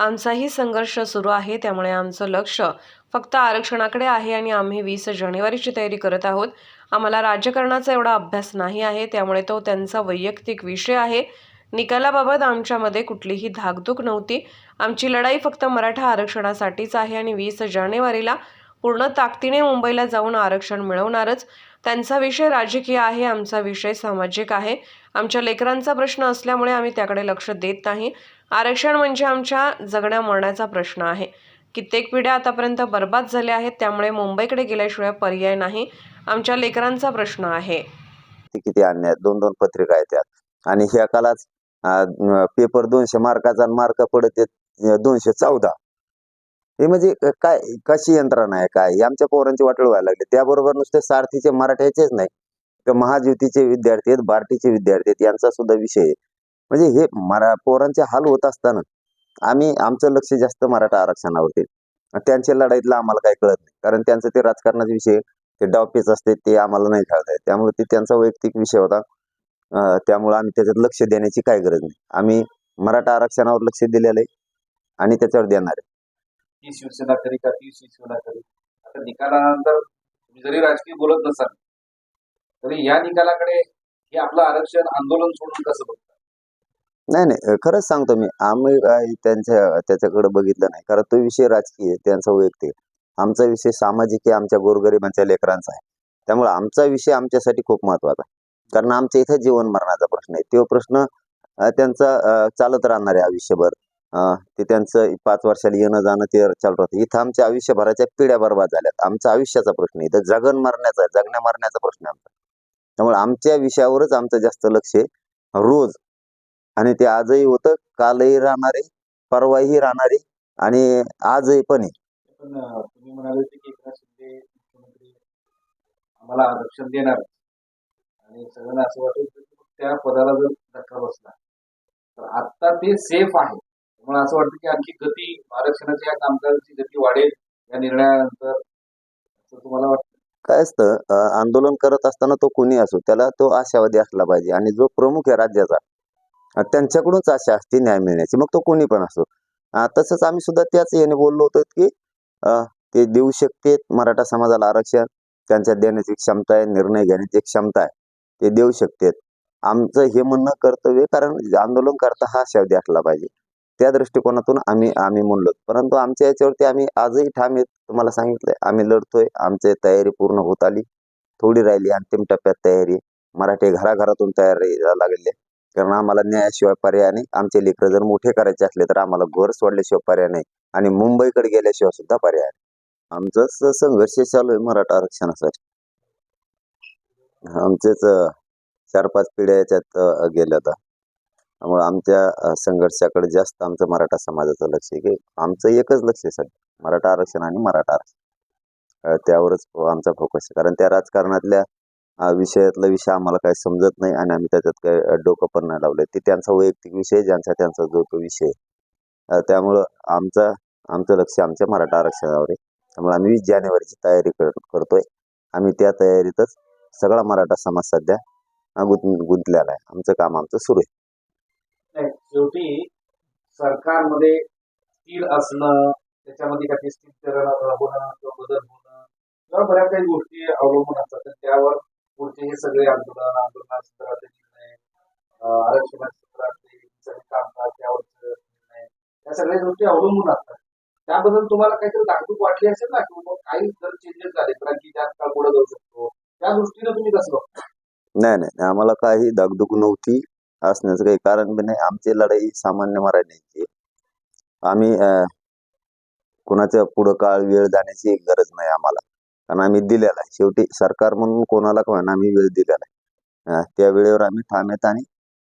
आमचाही संघर्ष सुरू आहे त्यामुळे आमचं लक्ष फक्त आरक्षणाकडे आहे आणि आम्ही वीस जानेवारीची तयारी करत आहोत. आम्हाला राजकारणाचा एवढा अभ्यास नाही आहे त्यामुळे तो त्यांचा वैयक्तिक विषय आहे. निकालाबाबत आमच्यामध्ये कुठलीही धाकधूक नव्हती. आमची लढाई फक्त मराठा आरक्षणासाठीच आहे आणि वीस जानेवारीला पूर्ण ताकदीने मुंबईला जाऊन आरक्षण मिळवणारच. त्यांचा विषय राजकीय आहे आमचा विषय सामाजिक आहे. आमच्या लेकरांचा प्रश्न असल्यामुळे आम्ही त्याकडे लक्ष देत नाही. आरक्षण म्हणजे आमच्या जगण्या मरण्याचा प्रश्न आहे. कित्येक पिढ्या आतापर्यंत बर्बाद झाल्या आहेत त्यामुळे मुंबईकडे गेल्याशिवाय पर्याय नाही आमच्या लेकरांचा प्रश्न आहे. ते किती अन्याय दोन दोन पत्रिका आहेत त्यात आणि ह्या कालाच पेपर दोनशे मार्काचा मार्क पडत दोनशे चौदा. हे म्हणजे काय कशी यंत्रणा आहे काय? आमच्या पोरांची वाटळ व्हायला लागली. त्याबरोबर नुसते सारथीचे मराठ्याचेच नाही. तर महाज्योतीचे विद्यार्थी आहेत बार्टीचे विद्यार्थी आहेत यांचा सुद्धा विषय आहे. म्हणजे हे मरा पोरांचे हाल होत असताना आम्ही आमचं लक्ष जास्त मराठा आरक्षणावरती त्यांच्या लढाईतला आम्हाला काही कळत नाही. कारण त्यांचं ते राजकारणाचे विषय ते डावपेच असते ते आम्हाला नाही कळत आहे त्यामुळे ते त्यांचा वैयक्तिक विषय होता. त्यामुळे आम्ही त्याच्यात लक्ष देण्याची काय गरज नाही. आम्ही मराठा आरक्षणावर लक्ष दिलेलं आहे आणि त्याच्यावर देणार आहे. शिवसेना का ती शिवसेना आता निकालानंतर जरी राजकीय बोलत नसाल तरी या निकालाकडे हे आपलं आरक्षण आंदोलन सोडून कसं बघतात नाही नाही. खरंच सांगतो मी. आम्ही काय त्यांच्या त्याच्याकडे बघितलं नाही. कारण तो विषय राजकीय त्यांचा वैयक्तिक. आमचा विषय सामाजिक आहे आमच्या गोरगरिबांच्या लेकरांचा आहे. त्यामुळे आमचा विषय आमच्यासाठी खूप महत्त्वाचा आहे. कारण आमच्या इथं जीवन मरणाचा प्रश्न आहे. तो प्रश्न त्यांचा चालत राहणार आहे आयुष्यभर. अं, ते त्यांचं पाच वर्षाला येणं जाणं ते चालू राहतं इथं आमच्या आयुष्यभराच्या पिढ्या बर्बाद झाल्यात. आमचा आयुष्याचा प्रश्न इथं जगन मरण्याचा जगण्या मरण्याचा प्रश्न आहे आमचा. त्यामुळे आमच्या विषयावरच आमचं जास्त लक्ष आहे. रोज आणि ते आजही होतं. कालही राहणार आहे परवाही राहणार आहे आणि आजही पण आहे. तुम्ही म्हणाले होते की एकनाथ शिंदे मुख्यमंत्री आम्हाला आरक्षण देणार. आणि सगळ्यांना असं वाटत होतं की त्या पदाला जर धक्का बसला तर आता ते सेफ आहे. त्यामुळे असं वाटतं की आणखी गती आरक्षणाच्या या कामकाजाची गती वाढेल या निर्णयानंतर असं तुम्हाला वाटतं? काय असतं आंदोलन करत असताना तो कोणी असो त्याला तो आशावादी असला पाहिजे. आणि जो प्रमुख आहे राज्याचा त्यांच्याकडूनच आशा असते न्याय मिळण्याची. मग तो कोणी पण असो. तसंच आम्ही सुद्धा त्याच याने बोललो होतो की ते देऊ शकतेत. मराठा समाजाला आरक्षण त्यांच्या देण्याची क्षमता आहे निर्णय घेण्याची क्षमता आहे ते देऊ शकतेत. आमचं हे म्हणणं कर्तव्य कारण आंदोलन करता हा शब्द असला पाहिजे. त्या दृष्टिकोनातून आम्ही आम्ही म्हणलो. परंतु आमच्या याच्यावरती आम्ही आजही ठाम आहेत तुम्हाला सांगितलंय. आम्ही लढतोय आमची तयारी पूर्ण होत आली. थोडी राहिली अंतिम टप्प्यात तयारी. मराठी घराघरातून तयारी लागलेली आहे कारण आम्हाला न्यायाशिवाय पर्याय नाही. आमचे लेकरं जर मोठे करायचे असले तर आम्हाला घर सोडल्याशिवाय पर्याय नाही आणि मुंबईकडे गेल्याशिवाय सुद्धा पर्याय नाही. आमचं संघर्ष चालू आहे मराठा आरक्षणासाठी. आमचेच चार पाच पिढ्या याच्यात गेल्या आता त्यामुळे आमच्या संघर्षाकडे जास्त आमचं मराठा समाजाचं लक्ष आहे की आमचं एकच लक्ष आहे सध्या. मराठा आरक्षण आणि मराठा आरक्षण. त्यावरच आमचा फोकस आहे. कारण त्या राजकारणातल्या विषयातला विषय आम्हाला काय समजत नाही आणि आम्ही त्याच्यात काही डोकं पण नाही लावलं. ते त्यांचा वैयक्तिक विषय ज्यांचा त्यांचा जो तो विषय त्यामुळं आमचा आमचं लक्ष आमच्या मराठा आरक्षणावर आहे. त्यामुळे आम्ही वीस जानेवारीची तयारी कर करतोय. आम्ही त्या तयारीतच सगळा मराठा समाज सध्या गुंत गुंतलेला आहे. आमचं काम आमचं सुरू आहे. शेवटी सरकारमध्ये स्थिर असणं त्याच्यामध्ये काही स्थिरीकरण होणं किंवा बदल होणं किंवा बऱ्याच काही गोष्टी अवलंबून असतात. त्यावर पुढचे हे सगळे आंदोलन आंदोलनासंदर्भातले निर्णय आरक्षणासंदर्भातले सगळे कामकाज त्यावरचे निर्णय या सगळ्या गोष्टी अवलंबून असतात. त्याबद्दल तुम्हाला काहीतरी दाखवूक वाटली असेल ना किंवा काही जर चेंजेस झाले कारण की जास्त काळ पुढे जाऊ शकतो त्या दृष्टीनं तुम्ही कसं बघता? नाही नाही आम्हाला काही दगदग नव्हती असण्याचं काही कारण बी नाही. आमची लढाई सामान्य मराठ्यांची. आम्ही कुणाच्या पुढं काळ वेळ जाण्याची गरज नाही आम्हाला. कारण आम्ही दिलेला आहे. शेवटी सरकार म्हणून कोणाला का होईना आम्ही वेळ दिलेला आहे. त्या वेळेवर आम्ही थांबत आणि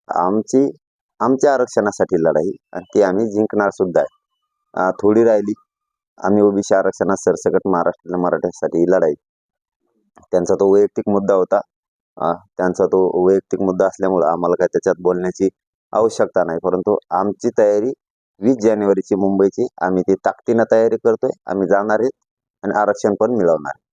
आमची आमच्या आरक्षणासाठी लढाई आणि ती आम्ही जिंकणार सुद्धा आहे. थोडी राहिली. आम्ही ओबीसी आरक्षणात सरसकट महाराष्ट्र मराठ्यासाठी लढाई. त्यांचा तो वैयक्तिक मुद्दा होता. त्यांचा तो वैयक्तिक मुद्दा असल्यामुळे आम्हाला काय त्याच्यात बोलण्याची आवश्यकता नाही. परंतु आमची तयारी वीस जानेवारीची मुंबईची. आम्ही ती ताकदीनं तयारी करतोय. आम्ही जाणार आहेत आणि आरक्षण पण मिळवणार आहे.